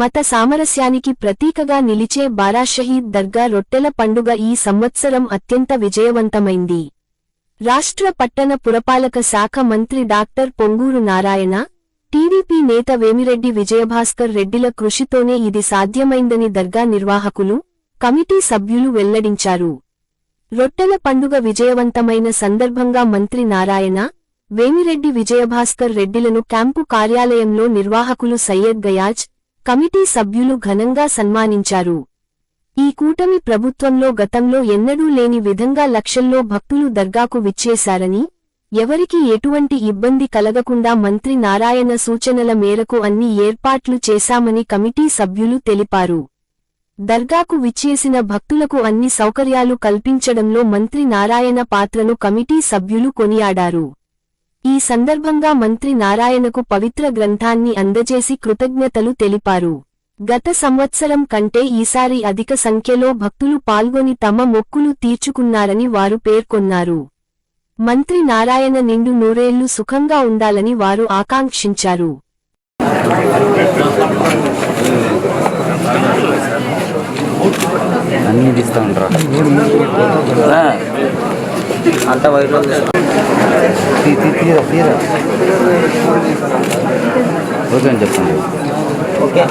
మత సామరస్యానికి ప్రతీకగా నిలిచే బారా షహీద్ దర్గా రొట్టెల పండుగ ఈ సంవత్సరం అత్యంత విజయవంతమైంది. రాష్ట్ర పట్టణ పురపాలక శాఖ మంత్రి డాక్టర్ పొంగూరు నారాయణ టీడీపీ నేత వేమిరెడ్డి విజయభాస్కర్ రెడ్డిల కృషితోనే ఇది సాధ్యమైందని దర్గా నిర్వాహకులు కమిటీ సభ్యులు వెల్లడించారు. రొట్టెల పండుగ విజయవంతమైన సందర్భంగా మంత్రి నారాయణ వేమిరెడ్డి విజయభాస్కర్ రెడ్డిలను క్యాంపు కార్యాలయంలో నిర్వాహకులు సయ్యద్ గయాజ్ కమిటీ సభ్యులు ఘనంగా సన్మానించారు. ఈ కూటమి ప్రభుత్వంలో గతంలో ఎన్నడూ లేని విధంగా లక్షల్లో భక్తులు దర్గాకు విచ్చేశారని ఎవరికి ఎటువంటి ఇబ్బంది కలగకుండా మంత్రి నారాయణ సూచనల మేరకు అన్ని ఏర్పాట్లు చేశామని కమిటీ సభ్యులు తెలిపారు. దర్గాకు విచ్చేసిన భక్తులకు అన్ని సౌకర్యాలు కల్పించడంలో మంత్రి నారాయణ పాత్రను కమిటీ సభ్యులు కొనియాడారు. ఈ సందర్భంగా మంత్రి నారాయణకు పవిత్ర గ్రంథాన్ని అందజేసి కృతజ్ఞతలు తెలిపారు. గత సంవత్సరం కంటే ఈసారి అధిక సంఖ్యలో భక్తులు పాల్గొని తమ మొక్కులు తీర్చుకున్నారని వారు పేర్కొన్నారు. మంత్రి నారాయణ నిండు నూరేళ్ళు సుఖంగా ఉండాలని వారు ఆకాంక్షించారు. ఉంటారా? అంత వైట్ తీరా తీరా ఓకే అని చెప్పండి ఓకే.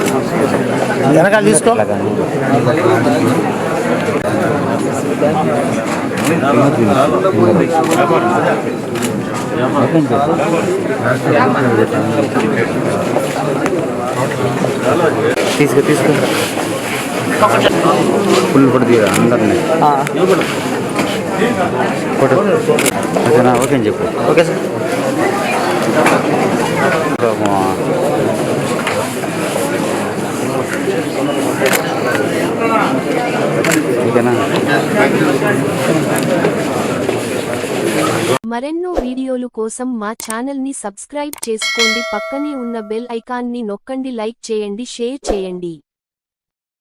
వెనకాల తీసుకో. తీసుకో తీసుకో. ఫుల్ ఫుడ్ తీరా అందరినీ. ఫోటో ఓకేనా ఓకే అని చెప్పు. Okay sir. ఓకేనా? మరెన్నో వీడియోలు కోసం మా ఛానల్ని సబ్స్క్రైబ్ చేసుకోండి. పక్కనే ఉన్న బెల్ ఐకాన్ని నొక్కండి లైక్ చేయండి షేర్ చేయండి.